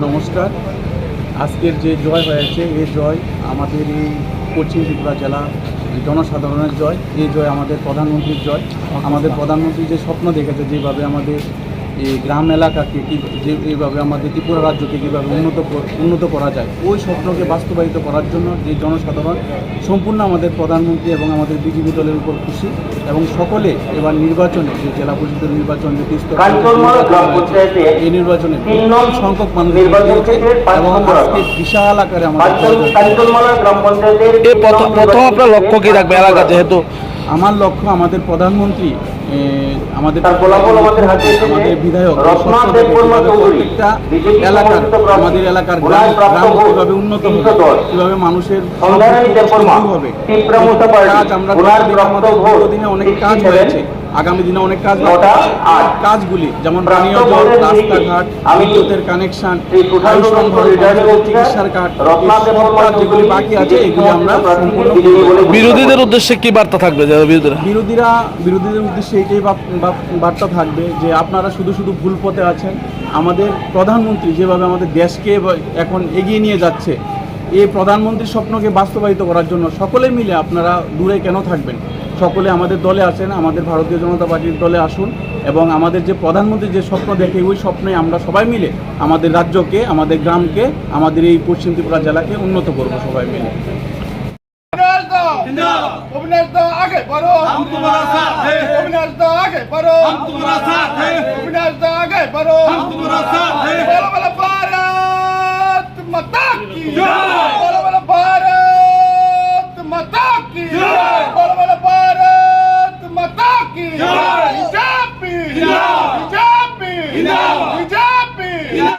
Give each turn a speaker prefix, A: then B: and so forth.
A: নমস্কার। আজকের যে জয় হয়েছে এই জয় আমাদের এই পশ্চিম ত্রিপুরা জেলা জনসাধারণের জয়। এই জয় আমাদের প্রধানমন্ত্রীর জয়। আমাদের প্রধানমন্ত্রী যে স্বপ্ন দেখেছে, যেভাবে আমাদের এই গ্রাম এলাকাকে কি যে এইভাবে আমাদের ত্রিপুরা রাজ্যকে কীভাবে উন্নত উন্নত করা যায় ওই স্বপ্নকে বাস্তবায়িত করার জন্য যে জনসাধারণ সম্পূর্ণ আমাদের প্রধানমন্ত্রী এবং আমাদের বিজেপি দলের উপর খুশি এবং সকলে এবার নির্বাচনে যে জেলা পরিষদের নির্বাচন যে এই নির্বাচনে সংখ্যক মানুষ এবং আজকে বিশাল আকারে আমাদের
B: প্রথম আপনার লক্ষ্য কি রাখবে এলাকা যেহেতু?
A: আমার লক্ষ্য আমাদের প্রধানমন্ত্রী আমাদের
C: আমাদের
A: বিধায়ক প্রত্যেকটা এলাকার আমাদের এলাকার গ্রাম গ্রাম কীভাবে উন্নত হবে
C: 310
A: কীভাবে মানুষের হবে কাজ আমরা আমাদের অনেক কাজ হয়েছে আগামী দিনে অনেক কাজ। কাজগুলি যেমন পানীয় জল রাস্তাঘাট বিদ্যুতের কানেকশন চিকিৎসার কার্ড যেগুলি বাকি আছে এগুলি আমরা
B: বিরোধীদের উদ্দেশ্যে কি বার্তা থাকবে বিরোধীরা
A: বিরোধীদের উদ্দেশ্যে বাপ- বার্তা থাকবে যে আপনারা শুধু শুধু ভুল পথে আছেন। আমাদের প্রধানমন্ত্রী যেভাবে আমাদের দেশকে এখন এগিয়ে নিয়ে যাচ্ছে এই প্রধানমন্ত্রীর স্বপ্নকে বাস্তবায়িত করার জন্য সকলে মিলে আপনারা দূরে কেন থাকবেন? সকলে আমাদের দলে আছেন, আমাদের ভারতীয় জনতা পার্টির দলে আসুন এবং আমাদের যে প্রধানমন্ত্রী যে স্বপ্ন দেখে ওই স্বপ্নে আমরা সবাই মিলে আমাদের রাজ্যকে, আমাদের গ্রামকে, আমাদের এই পশ্চিম ত্রিপুরা জেলাকে উন্নত করব সবাই মিলে।
D: अविनाश दा अविनाश दा आगे बढ़ो हम तुम्हारा साथ हैं अविनाश दा आगे बढ़ो हम तुम्हारा साथ हैं अविनाश दा आगे बढ़ो हम तुम्हारा साथ हैं बोलो बोलो भारत माता की जय